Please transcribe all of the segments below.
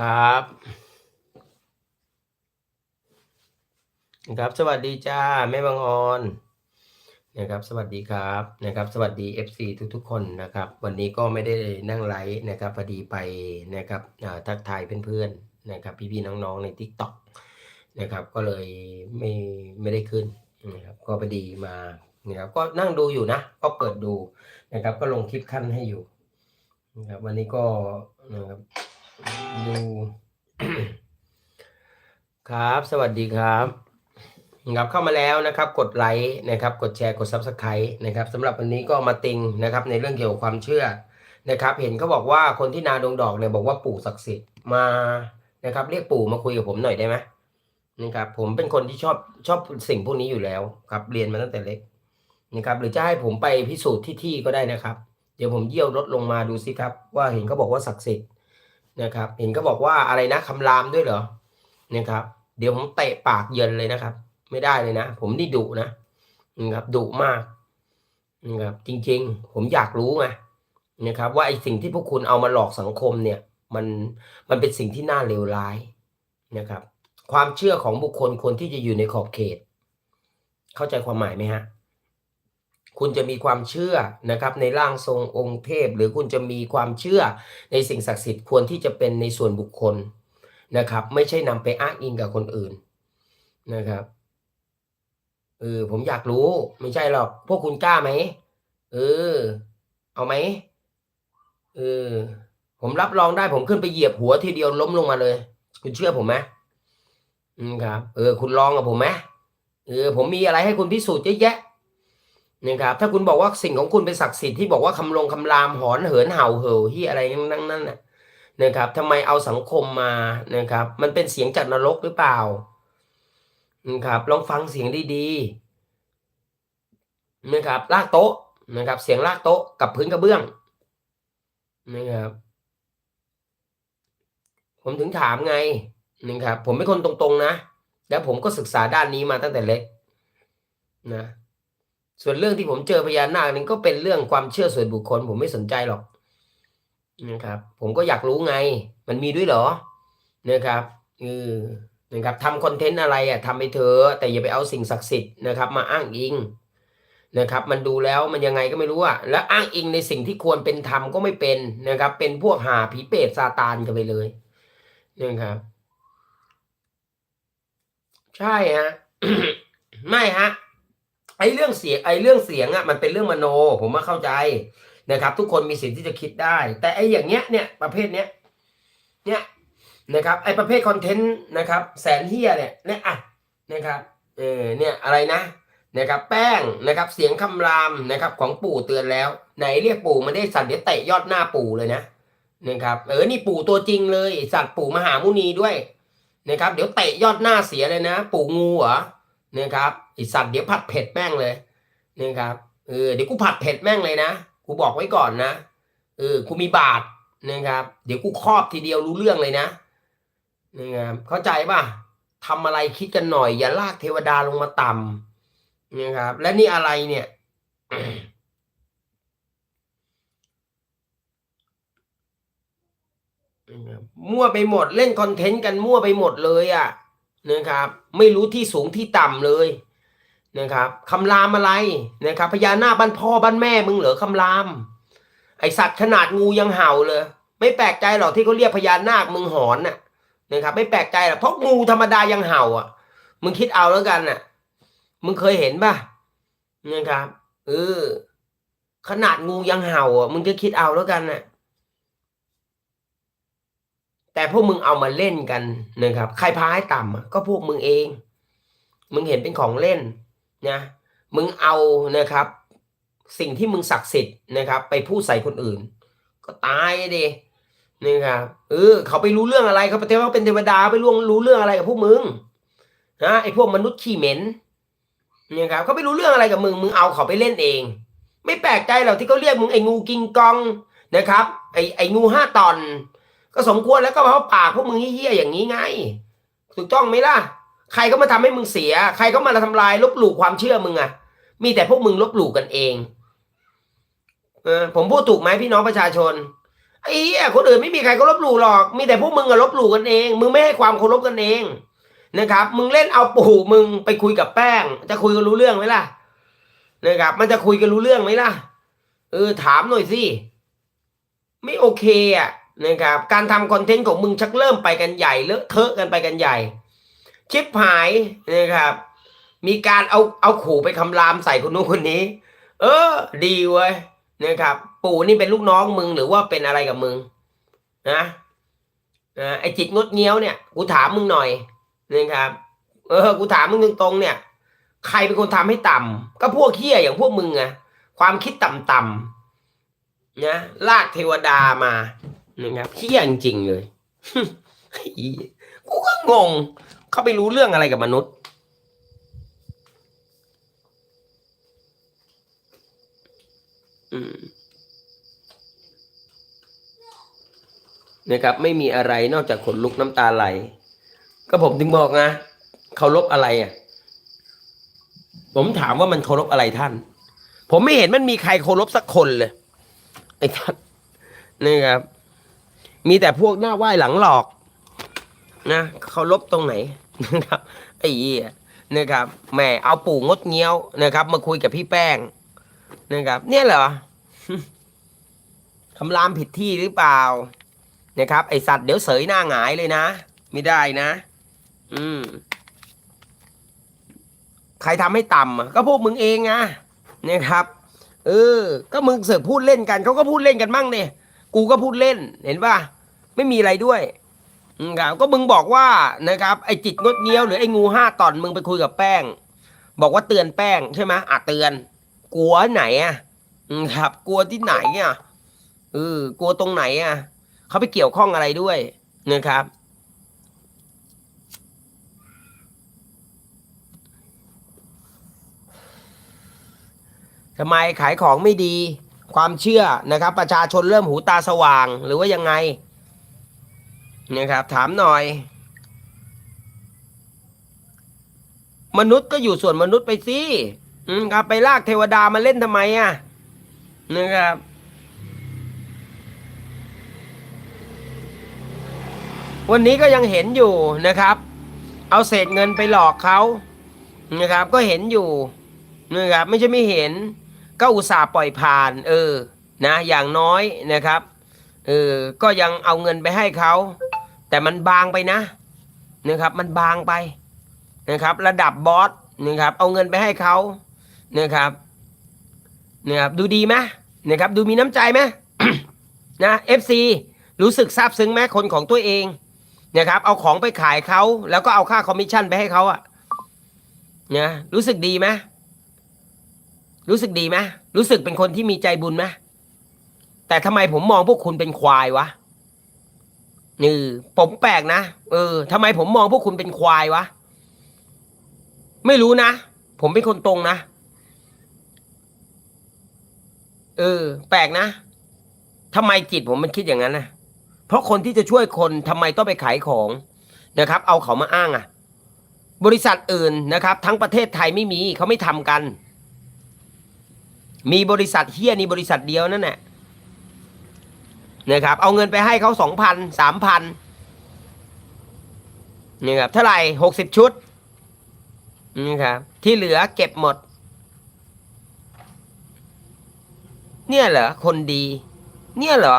ครับนะครับ สวัสดีจ้าแม่บางออนนะครับ สวัสดีครับนะครับ สวัสดี FC ทุกๆ คนนะครับ วันนี้ก็ไม่ได้นั่งไลฟ์นะครับพอดีไปนะครับทักทายเพื่อนๆนะครับพี่ๆน้องๆใน TikTok นะครับ ก็เลยไม่ไม่ได้ขึ้นนะครับก็พอดีมานะครับก็นั่งดูอยู่นะ ก็เปิดดูนะครับ ก็ลงคลิปขั้นให้อยู่นะครับวันนี้ก็นะครับ ดู ครับ สวัสดีครับครับเข้ามาแล้วนะครับ กดไลค์นะครับ กดแชร์กด Subscribe นะครับสำหรับวันนี้ก็มาติงนะครับ ในเรื่องเกี่ยวกับความเชื่อนะครับ เห็นเขาบอกว่าคนที่นาดงดอกเนี่ยบอกว่าปู่ศักดิ์สิทธิ์มานะครับ เรียกปู่มาคุยกับผมหน่อยได้ไหมนะครับ ผมเป็นคนที่ชอบชอบสิ่งพวกนี้อยู่แล้วครับ เรียนมาตั้งแต่เล็กนะครับ หรือจะให้ผมไปพิสูจน์ที่ที่ก็ได้นะครับ เดี๋ยวผมเยี่ยวรถลงมาดูสิครับ ว่าเห็นเขาบอกว่าศักดิ์สิทธิ์ นะครับ เห็นก็บอกว่าอะไรนะคำรามด้วยเหรอนะครับ เดี๋ยวผมเตะปากเยินเลยนะครับ ไม่ได้เลยนะ ผมนี่ดุนะนะครับดุมากนะครับจริงๆ ผมอยากรู้ไงนะครับ ว่าไอ้สิ่งที่พวกคุณเอามาหลอกสังคมเนี่ย มันมันเป็นสิ่งที่น่าเลวร้ายนะครับ ความเชื่อของบุคคลคนที่จะอยู่ในขอบเขต เข้าใจความหมายไหมฮะ คุณจะมีความเชื่อนะครับในร่างทรงองค์เทพ หรือคุณจะมีความเชื่อในสิ่งศักดิ์สิทธิ์ควรที่จะเป็นในส่วนบุคคลนะครับ ไม่ใช่นำไปอ้างอิงกับคนอื่นนะครับเออผมอยากรู้ไม่ใช่หรอก พวกคุณกล้าไหมเออ เอาไหมเออผมรับรองได้ผมขึ้นไปเหยียบหัวทีเดียวล้มลงมาเลย คุณเชื่อผมไหมอืมครับ เออ คุณลองกับผมไหมเออ ผมมีอะไรให้คุณพิสูจน์เยอะแยะ นะครับถ้าคุณบอกว่าสิ่งของคุณเป็นศักดิ์สิทธิ์ที่บอกว่าคำลงคำรามหอนเหินเห่าเหอที่อะไรนั่นนั่นน่ะนะครับทำไมเอาสังคมมานะครับ มันเป็นเสียงจากนรกหรือเปล่านะครับลองฟังเสียงดีๆนะครับลากโต๊ะนะครับ เสียงลากโต๊ะกับพื้นกระเบื้องนะครับ ผมถึงถามไงนะครับ ผมเป็นคนตรงๆนะ แล้วผมก็ศึกษาด้านนี้มาตั้งแต่เล็กนะ ส่วนเรื่องที่ผมเจอพญานาคนี่ก็เป็นเรื่องความเชื่อส่วนบุคคล ผมไม่สนใจหรอกนะครับ ผมก็อยากรู้ไง มันมีด้วยเหรอนะครับเออนะครับทำคอนเทนต์อะไรอะทำไปเถอะแต่อย่าไปเอาสิ่งศักดิ์สิทธิ์นะครับ มาอ้างอิงนะครับ มันดูแล้วมันยังไงก็ไม่รู้อะแล้วอ้างอิงในสิ่งที่ควรเป็นธรรมก็ไม่เป็นนะครับ เป็นพวกหาผีเปรตซาตานกันไปเลยนะครับ ใช่ฮะ ไม่ฮะ ไอ้เรื่องเสียงไอ้เรื่องเสียงอะมันเป็นเรื่องมโน ผมมาเข้าใจนะครับ ทุกคนมีสิทธิ์ที่จะคิดได้ แต่ไอ้อย่างเงี้ยเนี่ยประเภทเนี้ยเนี่ยนะครับไอ้ประเภทคอนเทนต์นะครับ แสนเฮียเนี่ยเนี่ยอะนะครับเออเนี่ยอะไรนะนะครับแป้งนะครับเสียงคำรามนะครับของปู่เตือนแล้ว ไหนเรียกปู่มาได้สัตว์เดี๋ยวเตะยอดหน้าปู่เลยนะนะครับเออนี่ปู่ตัวจริงเลยสัตว์ปู่มหามุนีด้วยนะครับเดี๋ยวเตะยอดหน้าเสียเลยนะ ปู่งูเหรอนะครับ ไอสัตว์เดี๋ยวผัดเผ็ดแม่งเลยนะครับเออเดี๋ยวกูผัดเผ็ดแม่งเลยนะกูบอกไว้ก่อนนะเออกูมีบาทนะครับเดี๋ยวกูครอบทีเดียวรู้เรื่องเลยนะนะครับเข้าใจป่ะทำอะไรคิดกันหน่อย อย่าลากเทวดาลงมาต่ำนะครับ และนี่อะไรเนี่ยนะครับมั่วไปหมดเล่นคอนเทนต์กันมั่วไปหมดเลยอะนะครับ ไม่รู้ที่สูงที่ต่ำเลย นะครับคำรามอะไรนะครับพญานาคบ้านพ่อบ้านแม่มึงเหรอคำราม ไอสัตว์ขนาดงูยังเห่าเลย ไม่แปลกใจหรอกที่เขาเรียกพญานาคมึงหอนน่ะนะครับ ไม่แปลกใจหรอกเพราะงูธรรมดายังเห่าอะ มึงคิดเอาแล้วกันน่ะ มึงเคยเห็นป่ะนะครับเออขนาดงูยังเห่าอะมึงจะคิดเอาแล้วกันน่ะแต่พวกมึงเอามาเล่นกันนะครับ ใครพาให้ต่ำก็พวกมึงเอง มึงเห็นเป็นของเล่น นะมึงเอานะครับ สิ่งที่มึงศักดิ์สิทธิ์นะครับ ไปพูดใส่คนอื่น ก็ตายดินะครับเออเขาไปรู้เรื่องอะไรเขาไปเทวาเป็นเทวดาไปรู้รู้เรื่องอะไรกับพวกมึงนะไอ้พวกมนุษย์ขี้เหม็นนะครับเขาไปรู้เรื่องอะไรกับมึงมึงเอาเขาไปเล่นเอง ไม่แปลกใจหรอกที่เขาเรียกมึงไอ้งูกิงกองนะครับไอ้ไองูห้าตอน ก็สมควรแล้วก็เพราะปากพวกมึงเฮี้ยๆอย่างนี้ไงถูกต้องไหมล่ะ ใครก็มาทำให้มึงเสีย ใครก็มาทำลายลบหลู่ความเชื่อมึงอะมีแต่พวกมึงลบหลู่กันเองเออผมพูดถูกไหมพี่น้องประชาชนไอ้เหี้ยคนอื่นไม่มีใครเขาลบหลู่หรอก มีแต่พวกมึงอะลบหลู่กันเอง มึงไม่ให้ความเคารพกันเองนะครับ มึงเล่นเอาปู่มึงไปคุยกับแป้ง จะคุยกันรู้เรื่องไหมล่ะนะครับ มันจะคุยกันรู้เรื่องไหมล่ะ เออถามหน่อยสิ ไม่โอเคอะนะครับ การทำคอนเทนต์ของมึงชักเริ่มไปกันใหญ่เลอะเทอะกันไปกันใหญ่ ชิปหายนะครับ มีการเอาเอาขู่ไปคำรามใส่คนนู้นคนนี้ เออ ดีเว้ยนะครับ ปู่นี่เป็นลูกน้องมึงหรือว่าเป็นอะไรกับมึงนะนะไอจิตงดเงี้ยวเนี่ยกูถามมึงหน่อยนะครับ เออ กูถามมึงตรงๆเนี่ย ใครเป็นคนทำให้ต่ำก็พวกเฮี้ยอย่างพวกมึงไงความคิดต่ำๆนะลากเทวดามานะครับเฮี้ยจริงๆเลยกูก็งง เขาไปรู้เรื่องอะไรกับมนุษย์ อืมนะครับ ไม่มีอะไรนอกจากขนลุกน้ำตาไหล ก็ผมถึงบอกนะเคารพอะไรอะ ผมถามว่ามันเคารพอะไรท่าน ผมไม่เห็นมันมีใครเคารพสักคนเลยไอ้ท่านนี่ครับ มีแต่พวกหน้าไหว้หลังหลอก นะเคารพตรงไหน นะครับไอ้เหี้ยนะครับแหมเอาปู่งดเงี้ยวนะครับ มาคุยกับพี่แป้งนะครับ เนี่ยเหรอคำรามผิดที่หรือเปล่า นะครับ ไอสัตว์เดี๋ยวเสยหน้าหงายเลยนะ ไม่ได้นะ อืม ใครทำให้ต่ำก็พวกมึงเองอะนะครับเออ ก็มึงเสือกพูดเล่นกันเขาก็พูดเล่นกันมั่งเนี่ยกูก็พูดเล่น เห็นป่ะไม่มีอะไรด้วย ครับก็มึงบอกว่านะครับไอ้จิตงดเงี้ยวหรือไอ้งูห้าตอนมึงไปคุยกับแป้ง บอกว่าเตือนแป้งใช่ไหมอะเตือน กลัวไหนอะครับ กลัวที่ไหนอะเออกลัวตรงไหนอะเขาไปเกี่ยวข้องอะไรด้วยนะครับทำไมขายของไม่ดี ความเชื่อนะครับ ประชาชนเริ่มหูตาสว่างหรือว่ายังไง นะครับ ถามหน่อย มนุษย์ก็อยู่ส่วนมนุษย์ไปสิอืมครับไปลากเทวดามาเล่นทำไมอะนะครับวันนี้ก็ยังเห็นอยู่นะครับ เอาเศษเงินไปหลอกเขานะครับ ก็เห็นอยู่นะครับไม่ใช่ไม่เห็น ก็อุตส่าห์ปล่อยผ่าน เออ นะ อย่างน้อยนะครับ เออ ก็ยังเอาเงินไปให้เขา แต่มันบางไปนะนะครับ มันบางไปนะครับ ระดับบอสนะครับ เอาเงินไปให้เขานะครับนะครับดูดีไหมนะครับ ดูมีน้ำใจไหมนะ FC รู้สึกซาบซึ้งไหมคนของตัวเองนะครับ เอาของไปขายเขาแล้วก็เอาค่าคอมมิชชั่นไปให้เขาอะนะรู้สึกดีไหมรู้สึกดีไหมรู้สึกเป็นคนที่มีใจบุญไหมแต่ทำไมผมมองพวกคุณเป็นควายวะ นี่ผมแปลกนะเออทำไมผมมองพวกคุณเป็นควายวะ ไม่รู้นะ ผมเป็นคนตรงนะ เออ แปลกนะทำไมจิตผมมันคิดอย่างนั้นนะเพราะคนที่จะช่วยคนทำไมต้องไปขายของนะครับ เอาเขามาอ้างอะ่ะ บริษัทอื่นนะครับ ทั้งประเทศไทยไม่มีเขาไม่ทำกัน มีบริษัทเฮียนี่บริษัทเดียวนั่นแหละ นะครับเอาเงินไปให้เขาสองพันสามพันนี่ครับเท่าไหร่หกสิบชุดนี่ครับที่เหลือเก็บหมด เนี่ยเหรอคนดี เนี่ยเหรอ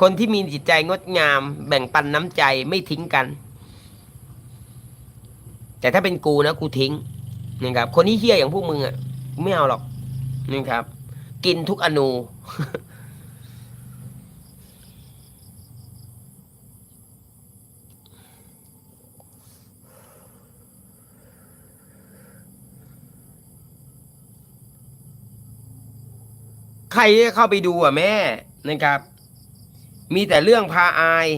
คนที่มีจิตใจงดงาม แบ่งปันน้ำใจไม่ทิ้งกัน แต่ถ้าเป็นกูนะกูทิ้งนะครับคนที่เฮี้ยอย่างพวกมึงอะไม่เอาหรอกนะครับ กินทุกอนู รจะเข้าไปดูอะแม่นะครับ มีแต่เรื่องพาอาย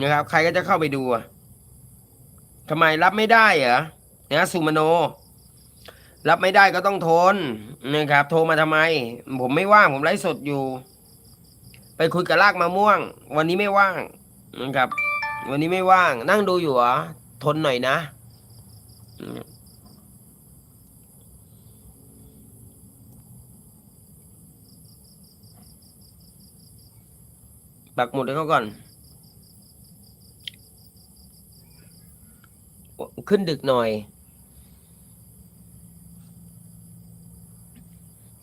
นะครับ ใครก็จะเข้าไปดูอะทำไมรับไม่ได้เหรอนะสุมโน รับไม่ได้ก็ต้องทนนะครับ โทรมาทำไม ผมไม่ว่างผมไลฟ์สดอยู่ ไปคุยกับลากมะม่วง วันนี้ไม่ว่างนะครับ วันนี้ไม่ว่าง นั่งดูอยู่เหรอทนหน่อยนะ ปักหมุดให้เขาก่อน ขึ้นดึกหน่อย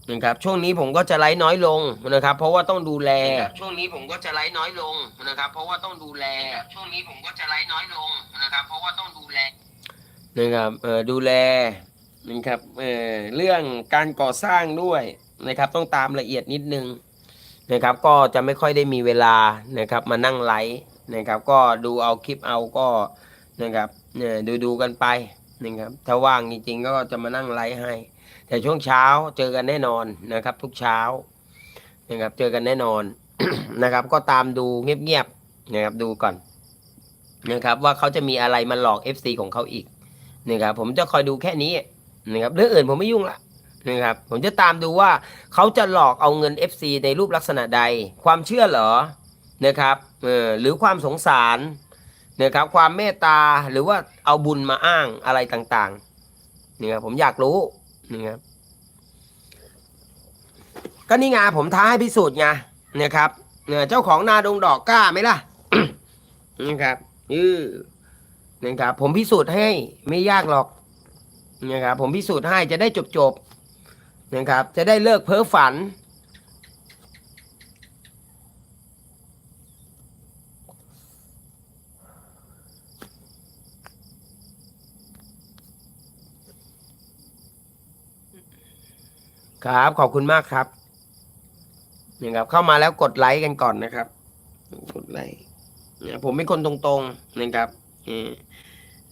นะครับช่วงนี้ผมก็จะไลฟ์น้อยลงนะครับ เพราะว่าต้องดูแล ช่วงนี้ผมก็จะไลฟ์น้อยลงนะครับ เพราะว่าต้องดูแล ช่วงนี้ผมก็จะไลฟ์น้อยลงนะครับ เพราะว่าต้องดูแลนะครับเอ่อดูแลนะครับเอ่อเรื่องการก่อสร้างด้วยนะครับ ต้องตามละเอียดนิดนึง นะครับ ก็จะไม่ค่อยได้มีเวลานะครับมานั่งไลฟ์นะครับ ก็ดูเอาคลิปเอาก็นะครับเนี่ยดูดูกันไปนะครับถ้าว่างจริงๆก็จะมานั่งไลฟ์ให้ แต่ช่วงเช้าเจอกันแน่นอนนะครับ ทุกเช้านะครับเจอกันแน่นอนนะครับ ก็ตามดูเงียบๆนะครับดูก่อนนะครับ ว่าเขาจะมีอะไรมาหลอก FC ของเขาอีกนะครับผมจะคอยดูแค่นี้นะครับเรื่องอื่นผมไม่ยุ่งละ นะครับผมจะตามดูว่าเขาจะหลอกเอาเงิน FC ในรูปลักษณะใด ความเชื่อเหรอนะครับเออหรือความสงสารนะครับความเมตตาหรือว่าเอาบุญมาอ้างอะไรต่างๆนะครับผมอยากรู้นะครับก็นี่ไงผมท้าให้พิสูจน์ไงนะครับเนี่ยเจ้าของนาดงดอกกล้าไหมล่ะนะครับอือนะครับผมพิสูจน์ให้ไม่ยากหรอกนะครับผมพิสูจน์ให้จะได้จบจบๆ นะครับ จะได้เลิกเพ้อฝัน ครับ ขอบคุณมากครับนะครับ เข้ามาแล้วกดไลค์กันก่อนนะครับ กดไลค์เนี่ยผมเป็นคนตรงๆนะครับ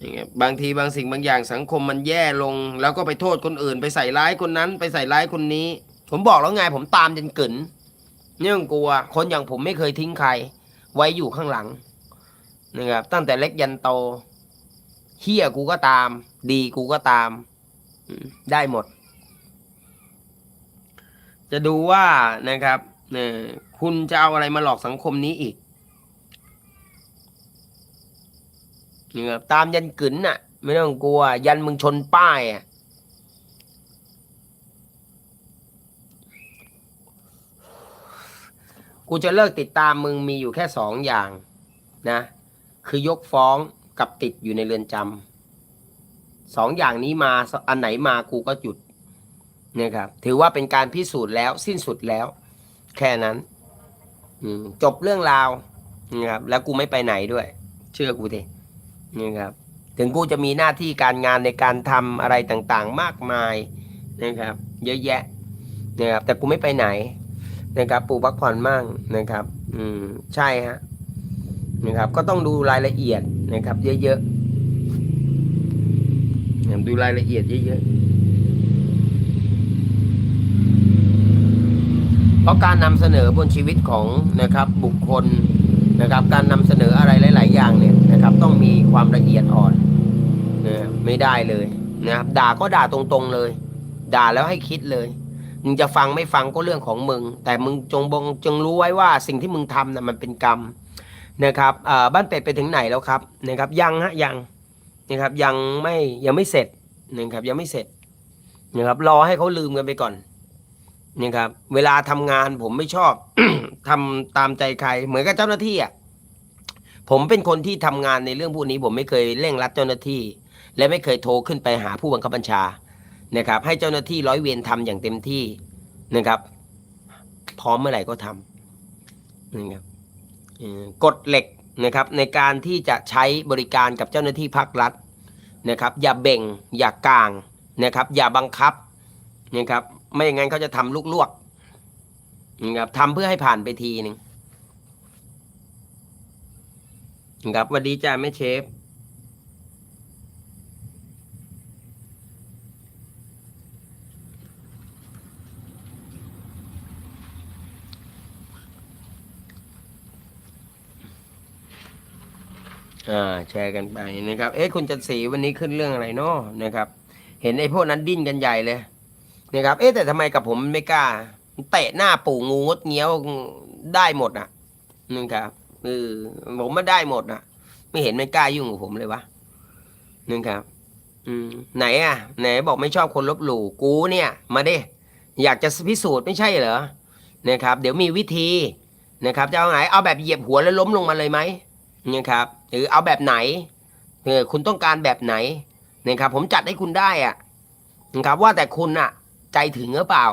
อืมนะครับบางทีบางสิ่งบางอย่างสังคมมันแย่ลง แล้วก็ไปโทษคนอื่น ไปใส่ร้ายคนนั้น ไปใส่ร้ายคนนี้ ผมบอกแล้วไงผมตามจนกึนเนื่องกลัว คนอย่างผมไม่เคยทิ้งใคร ไว้อยู่ข้างหลังนะครับตั้งแต่เล็กยันโตเฮี้ยกูก็ตาม ดีกูก็ตามได้หมด จะดูว่านะครับเนี่ยคุณจะเอาอะไรมาหลอกสังคมนี้อีก นะครับตามยันกึ๋นน่ะ ไม่ต้องกลัว ยันมึงชนป้ายอะกูจะเลิกติดตามมึงมีอยู่แค่สองอย่างนะ คือยกฟ้องกับติดอยู่ในเรือนจำสองอย่างนี้มาอันไหนมากูก็หยุดนะครับถือว่าเป็นการพิสูจน์แล้วสิ้นสุดแล้ว แค่นั้นจบเรื่องราวนะครับแล้วกูไม่ไปไหนด้วย เชื่อกูดินะ นี่ครับ ถึงกูจะมีหน้าที่การงานในการทำอะไรต่างๆ มากมายนะครับ เยอะแยะนะครับ แต่กูไม่ไปไหนนะครับปูพักผ่อนมั่งนะครับ อืมใช่ฮะนะครับ ก็ต้องดูรายละเอียดนะครับ เยอะๆดูรายละเอียดเยอะๆเพราะการนำเสนอบนชีวิตของนะครับ บุคคลนะครับ การนำเสนออะไรหลาย ๆ อย่างเนี่ย นะครับ ต้องมีความละเอียดอ่อนนะไม่ได้เลยนะครับ ด่าก็ด่าตรงๆเลย ด่าแล้วให้คิดเลยมึงจะฟังไม่ฟังก็เรื่องของมึง แต่มึงจงบงจงรู้ไว้ว่าสิ่งที่มึงทำนะ่ะมันเป็นกรรมนะครับอ่าบ้านเป็ดไปถึงไหนแล้วครับนะครับยังฮะยังนะครับยังไม่ยังไม่เสร็จนะครับยังไม่เสร็จนะครับรอให้เขาลืมกันไปก่อนนี่ครับเวลาทำงานผมไม่ชอบทำตามใจใครเหมือนกับเจ้าหน้าที่อะ ผมเป็นคนที่ทำงานในเรื่องพวกนี้ ผมไม่เคยเร่งรัดเจ้าหน้าที่ และไม่เคยโทรขึ้นไปหาผู้บังคับบัญชานะครับให้เจ้าหน้าที่ร้อยเวรทำอย่างเต็มที่นะครับ พร้อมเมื่อไหร่ก็ทำนะครับกฎเหล็กนะครับในการที่จะใช้บริการกับเจ้าหน้าที่ภาครัฐนะครับ อย่าเบ่ง อย่ากลางนะครับ อย่าบังคับนะครับ ไม่อย่างนั้นเขาจะทำลวกๆนะครับทำเพื่อให้ผ่านไปทีหนึ่งนะ ครับสวัสดีจ้าแม่เชฟ อ่า แชร์กันไปนะครับ เอ๊ะคุณจันศรีวันนี้ขึ้นเรื่องอะไรเนาะนะครับ เห็นไอ้พวกนั้นดิ้นกันใหญ่เลยนะครับ เอ๊ะแต่ทำไมกับผมไม่กล้าเตะหน้าปู่งูงดเงี้ยวได้หมดอะนะครับ เออผมมาได้หมดอะไม่เห็นไม่กล้ายุ่งกับผมเลยวะนะครับ อืม ไหนอะ ไหนบอกไม่ชอบคนลบหลู่กูเนี่ย มาดิอยากจะพิสูจน์ไม่ใช่เหรอนะครับ เดี๋ยวมีวิธีนะครับ จะเอาไงเอาแบบเหยียบหัวแล้วล้มลงมาเลยไหมนะครับ หรือเอาแบบไหนเออคุณต้องการแบบไหนนะครับ ผมจัดให้คุณได้อะนะครับ ว่าแต่คุณอะ ใจถึงหรือเปล่า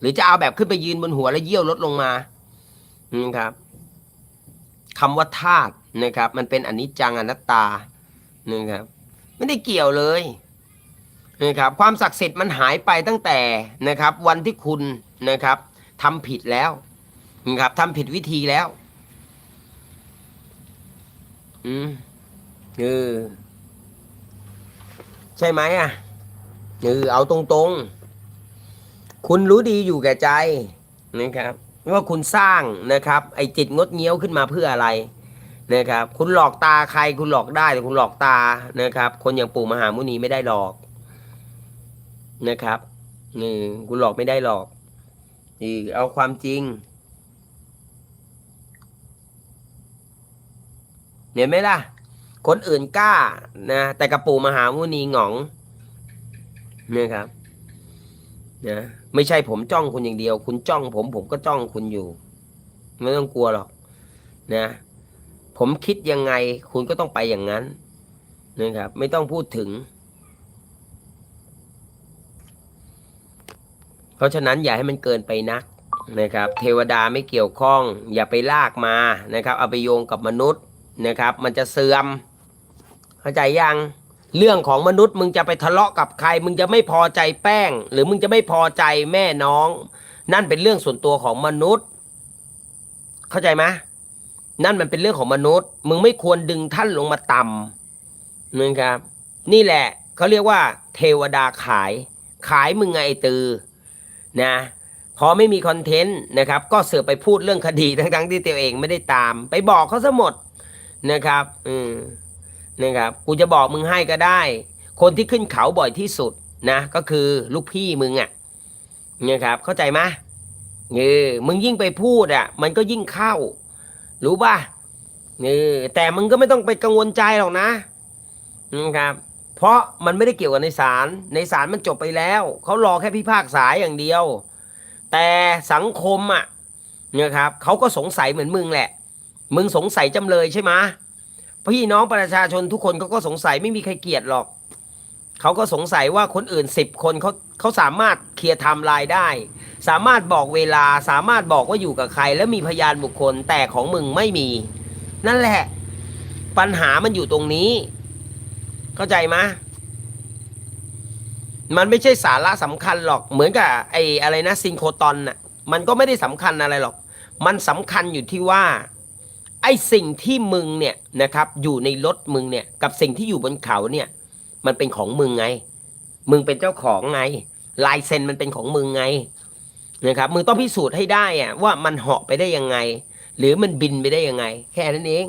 หรือจะเอาแบบขึ้นไปยืนบนหัวแล้วเยี่ยวลดลงมานะครับ คำว่าธาตุนะครับ มันเป็นอนิจจังอนัตตานะครับไม่ได้เกี่ยวเลยนะครับความศักดิ์สิทธิ์มันหายไปตั้งแต่นะครับวันที่คุณนะครับทำผิดแล้วนะครับทำผิดวิธีแล้วอืมเออใช่ไหมอะเออเอาตรงๆ คุณรู้ดีอยู่แก่ใจนะครับ ว่าคุณสร้างนะครับไอ้จิตงดเงี้ยวขึ้นมาเพื่ออะไรนะครับคุณหลอกตาใครคุณหลอกได้แต่คุณหลอกตานะครับ คนอย่างปู่มหามุนีไม่ได้หลอกนะครับนี่คุณหลอกไม่ได้หลอกนี่เอาความจริงเห็นไหมล่ะ คนอื่นกล้านะแต่กระปู่มหามุนีหงองเนี่ยครับ นะไม่ใช่ผมจ้องคุณอย่างเดียว คุณจ้องผมผมก็จ้องคุณอยู่ ไม่ต้องกลัวหรอกนะ ผมคิดยังไง คุณก็ต้องไปอย่างนั้นนะครับ ไม่ต้องพูดถึง เพราะฉะนั้นอย่าให้มันเกินไปนักนะครับ เทวดาไม่เกี่ยวข้อง อย่าไปลากมานะครับ เอาไปโยงกับมนุษย์นะครับ มันจะเสื่อม เข้าใจยัง เรื่องของมนุษย์มึงจะไปทะเลาะกับใคร มึงจะไม่พอใจแป้ง หรือมึงจะไม่พอใจแม่น้อง นั่นเป็นเรื่องส่วนตัวของมนุษย์ เข้าใจไหมนั่นมันเป็นเรื่องของมนุษย์ มึงไม่ควรดึงท่านลงมาต่ำนะครับ นี่แหละเขาเรียกว่า เทวดาขาย ขายมึงไงตือนะพอไม่มีคอนเทนต์นะครับ ก็เสือไปพูดเรื่องคดีทั้งๆที่ตัวเองไม่ได้ตาม ไปบอกเขาซะหมดนะครับ อืม นะครับกูจะบอกมึงให้ก็ได้ คนที่ขึ้นเขาบ่อยที่สุดนะ ก็คือลูกพี่มึงอะ่ะนะครับ เข้าใจไหมเออมึงยิ่งไปพูดอะ่ะ มันก็ยิ่งเข้า รู้ป่ะเออแต่มึงก็ไม่ต้องไปกังวลใจหรอกนะนะครับเพราะมันไม่ได้เกี่ยวกับในศาลในศาลมันจบไปแล้ว เขารอแค่พิพากษาอย่างเดียว แต่สังคมอะนะครับเขาก็สงสัยเหมือนมึงแหละ มึงสงสัยจำเลยใช่ไหม พี่น้องประชาชนทุกคนเขาก็สงสัยไม่มีใครเกลียดหรอก เขาก็สงสัยว่าคนอื่นสิบคนเขาเขาสามารถเคลียร์ไทม์ไลน์ได้ สามารถบอกเวลาสามารถบอกว่าอยู่กับใคร แล้วมีพยานบุคคลแต่ของมึงไม่มี นั่นแหละ ปัญหามันอยู่ตรงนี้ เข้าใจไหมมันไม่ใช่สาระสำคัญหรอกเหมือนกับไอ้อะไรนะซิงโครตอนน่ะมันก็ไม่ได้สำคัญอะไรหรอก มันสำคัญอยู่ที่ว่า ไอ้สิ่งที่มึงเนี่ยนะครับอยู่ในรถมึงเนี่ยกับสิ่งที่อยู่บนเขาเนี่ย มันเป็นของมึงไง มึงเป็นเจ้าของไง ลายเซ็นมันเป็นของมึงไงนะครับมึงต้องพิสูจน์ให้ได้อะว่ามันเหาะไปได้ยังไง หรือมันบินไปได้ยังไง แค่นั้นเอง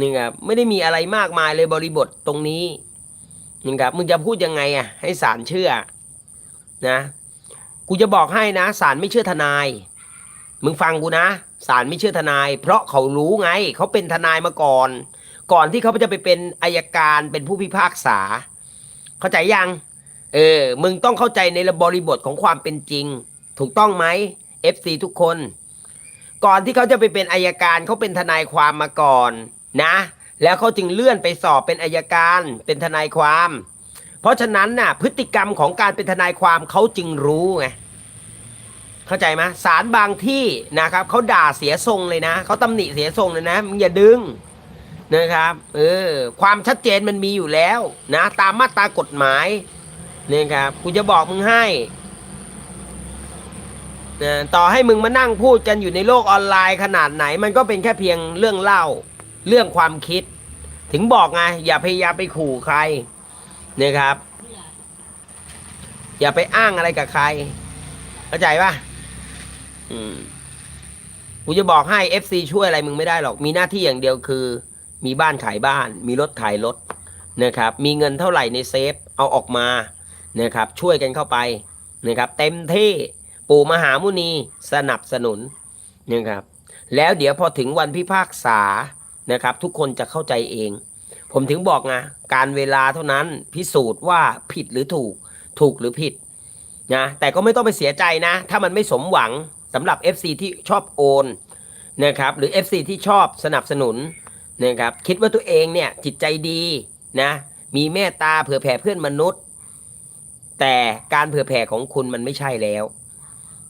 นี่ครับไม่ได้มีอะไรมากมายเลยบริบทตรงนี้นี่ครับมึงจะพูดยังไงอะ ให้ศาลเชื่อนะกูจะบอกให้นะศาลไม่เชื่อทนาย มึงฟังกูนะศาลไม่เชื่อทนาย เพราะเขารู้ไงเขาเป็นทนายมาก่อน ก่อนที่เขาจะไปเป็นอายการเป็นผู้พิพากษา เข้าใจยังเออมึงต้องเข้าใจในบริบทของความเป็นจริง ถูกต้องไหม FC ทุกคน ก่อนที่เขาจะไปเป็นอายการเขาเป็นทนายความมาก่อนนะ แล้วเขาจึงเลื่อนไปสอบเป็นอายการเป็นทนายความ เพราะฉะนั้นน่ะพฤติกรรมของการเป็นทนายความเขาจึงรู้ไง เข้าใจไหมศาลบางที่นะครับเขาด่าเสียทรงเลยนะเขาตำหนิเสียทรงเลยนะมึงอย่าดึงนะครับเออความชัดเจนมันมีอยู่แล้วนะ ตามมาตรากฎหมายนี่ครับกูจะบอกมึงให้นะต่อให้มึงมานั่งพูดกันอยู่ในโลกออนไลน์ขนาดไหน มันก็เป็นแค่เพียงเรื่องเล่าเรื่องความคิด ถึงบอกไงอย่าพยายามไปขู่ใครนะครับ อย่าไปอ้างอะไรกับใครเข้าใจปะ อืมกูจะบอกให้ FC ช่วยอะไรมึงไม่ได้หรอก มีหน้าที่อย่างเดียวคือ มีบ้านขายบ้าน มีรถขายรถนะครับ มีเงินเท่าไหร่ในเซฟเอาออกมานะครับ ช่วยกันเข้าไปนะครับ เต็มที่ปู่มหามุนีสนับสนุนนะครับ แล้วเดี๋ยวพอถึงวันพิพากษานะครับ ทุกคนจะเข้าใจเอง ผมถึงบอกไงการเวลาเท่านั้นพิสูจน์ว่าผิดหรือถูก ถูกหรือผิดนะแต่ก็ไม่ต้องไปเสียใจนะ ถ้ามันไม่สมหวัง สำหรับ FC ที่ชอบโอนนะครับหรือ FC ที่ชอบสนับสนุนนะครับคิดว่าตัวเองเนี่ยจิตใจดีนะมีเมตตาเผื่อแผ่เพื่อนมนุษย์ แต่การเผื่อแผ่ของคุณมันไม่ใช่แล้ว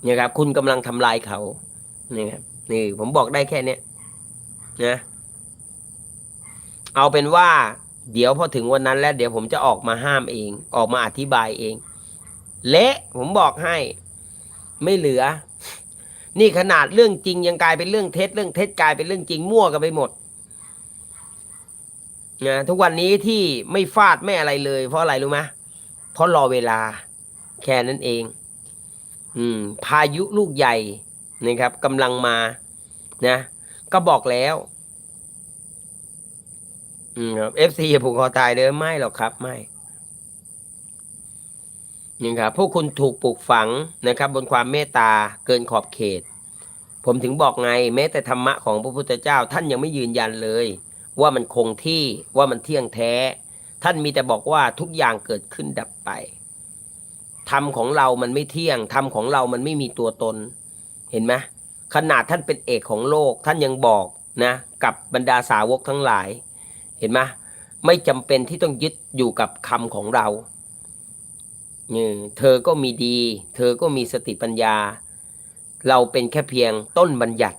นะครับคุณกำลังทำลายเขานี่ครับนี่ผมบอกได้แค่นี้นะเอาเป็นว่าเดี๋ยวพอถึงวันนั้นแล้ว เดี๋ยวผมจะออกมาห้ามเอง ออกมาอธิบายเอง เละผมบอกให้ ไม่เหลือ นี่ขนาดเรื่องจริงยังกลายเป็นเรื่องเท็จเรื่องเท็จกลายเป็นเรื่องจริงมั่วกันไปหมดนะทุกวันนี้ที่ไม่ฟาดไม่อะไรเลย เพราะอะไรรู้ไหมเพราะรอเวลาแค่นั้นเอง อืม พายุลูกใหญ่นะครับกำลังมานะ ก็บอกแล้ว อืมครับเอฟซีผูกคอตายเด้อไม่หรอกครับ ไม่ นี่ครับพวกคุณถูกปลูกฝังนะครับ บนความเมตตาเกินขอบเขต ผมถึงบอกไงแม้แต่ธรรมะของพระพุทธเจ้า ท่านยังไม่ยืนยันเลย ว่ามันคงที่ว่ามันเที่ยงแท้ ท่านมีแต่บอกว่าทุกอย่างเกิดขึ้นดับไปธรรมของเรามันไม่เที่ยงธรรมของเรามันไม่มีตัวตน เห็นไหมขนาดท่านเป็นเอกของโลกท่านยังบอกนะ กับบรรดาสาวกทั้งหลาย เห็นไหมไม่จำเป็นที่ต้องยึดอยู่กับคำของเรา เนี่ยเธอก็มีดี เธอก็มีสติปัญญา เราเป็นแค่เพียงต้นบัญญัติ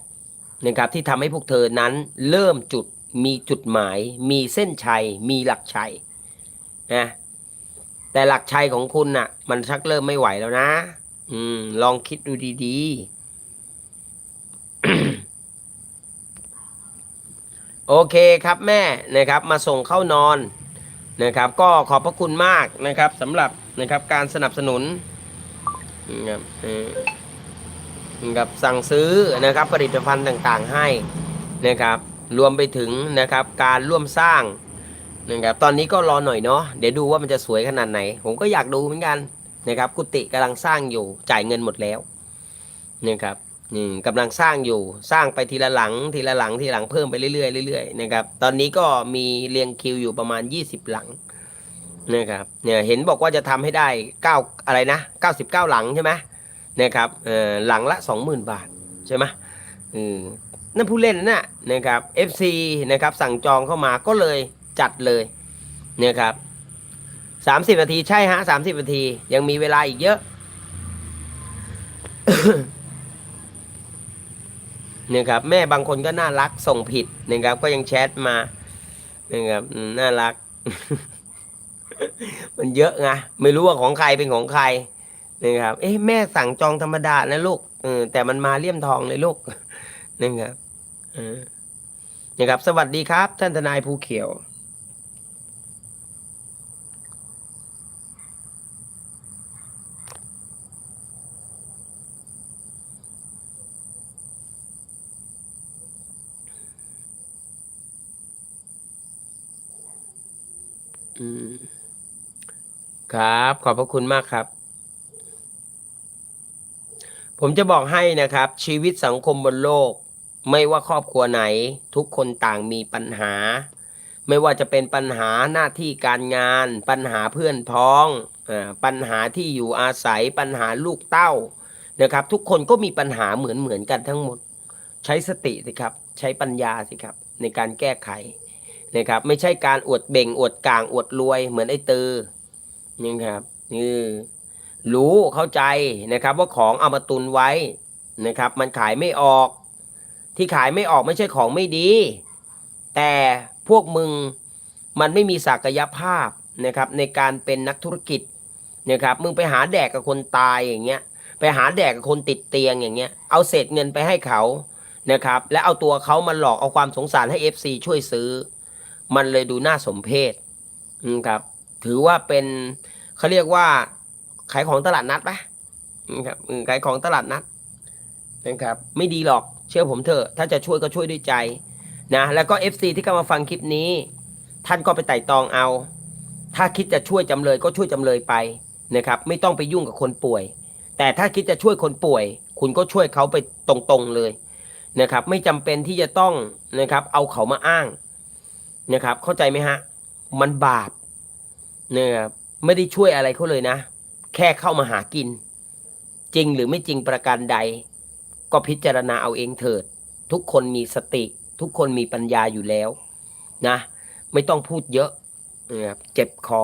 นะครับที่ทำให้พวกเธอนั้นเริ่มจุดมีจุดหมาย มีเส้นชัย มีหลักชัยนะแต่หลักชัยของคุณน่ะ มันชักเริ่มไม่ไหวแล้วนะ อืม ลองคิดดูดีๆ โอเคครับแม่นะครับ มาส่งเข้านอนนะครับ ก็ขอบพระคุณมากนะครับสำหรับ นะครับ การสนับสนุนนะครับนะครับสั่งซื้อนะครับผลิตภัณฑ์ต่างๆให้นะครับ รวมไปถึงนะครับการร่วมสร้างนะครับตอนนี้ก็รอหน่อยเนาะเดี๋ยวดูว่ามันจะสวยขนาดไหน ผมก็อยากดูเหมือนกันนะครับ กุฏิกำลังสร้างอยู่จ่ายเงินหมดแล้วนะครับนี่กำลังสร้างอยู่สร้างไปทีละหลัง ทีละหลังทีละหลังเพิ่มไปเรื่อยๆเรื่อยๆนะครับตอนนี้ก็มีเรียงคิวอยู่ประมาณ 20 หลัง นะครับเนี่ยเห็นบอกว่าจะทำให้ได้9อะไรนะ99หลังใช่ไหมนะครับเอ่อหลังละ20,000บาทใช่ไหมอืมนั่นผู้เล่นน่ะนะครับ FC นะครับสั่งจองเข้ามาก็เลยจัดเลยนะครับ30นาทีใช่ฮะ30นาทียังมีเวลาอีกเยอะนะครับแม่บางคนก็น่ารักส่งผิดนะครับก็ยังแชทมานะครับน่ารัก มันเยอะไงไม่รู้ว่าของใครเป็นของใครนะครับ เอ๊ะแม่สั่งจองธรรมดานะลูกเออแต่มันมาเลี่ยมทองเลยลูกนะครับเออนะครับ สวัสดีครับ ท่านทนายภูเขียวอืม ครับ ขอบพระคุณมากครับ ผมจะบอกให้นะครับ ชีวิตสังคมบนโลก ไม่ว่าครอบครัวไหน ทุกคนต่างมีปัญหา ไม่ว่าจะเป็นปัญหาหน้าที่การงาน ปัญหาเพื่อนพ้องปัญหาที่อยู่อาศัยปัญหาลูกเต้านะครับ ทุกคนก็มีปัญหาเหมือนเหมือนกันทั้งหมด ใช้สติสิครับ ใช้ปัญญาสิครับ ในการแก้ไขนะครับ ไม่ใช่การอวดเบ่งอวดกลางอวดรวยเหมือนไอ้ตือ นี่ครับนี่รู้เข้าใจนะครับ ว่าของเอามาตุนไว้นะครับ มันขายไม่ออก ที่ขายไม่ออกไม่ใช่ของไม่ดี แต่พวกมึงมันไม่มีศักยภาพนะครับในการเป็นนักธุรกิจนะครับมึงไปหาแดกกับคนตายอย่างเงี้ยไปหาแดกกับคนติดเตียงอย่างเงี้ยเอาเศษเงินไปให้เขานะครับ และเอาตัวเขามาหลอกเอาความสงสารให้ FC ช่วยซื้อ มันเลยดูน่าสมเพชนะครับ ถือว่าเป็นเขาเรียกว่าขายของตลาดนัดปะนะครับขายของตลาดนัดนะครับไม่ดีหรอกเชื่อผมเถอะ ถ้าจะช่วยก็ช่วยด้วยใจนะแล้วก็ FC ที่เข้ามาฟังคลิปนี้ ท่านก็ไปไต่ตองเอา ถ้าคิดจะช่วยจำเลยก็ช่วยจำเลยไปนะครับไม่ต้องไปยุ่งกับคนป่วย แต่ถ้าคิดจะช่วยคนป่วย คุณก็ช่วยเขาไปตรงๆเลยนะครับไม่จำเป็นที่จะต้องนะครับเอาเขามาอ้างนะครับเข้าใจไหมฮะ มันบาป เนี่ยครับไม่ได้ช่วยอะไรเขาเลยนะ แค่เข้ามาหากิน จริงหรือไม่จริงประการใด ก็พิจารณาเอาเองเถิด ทุกคนมีสติ ทุกคนมีปัญญาอยู่แล้ว นะ ไม่ต้องพูดเยอะนะครับเจ็บคอ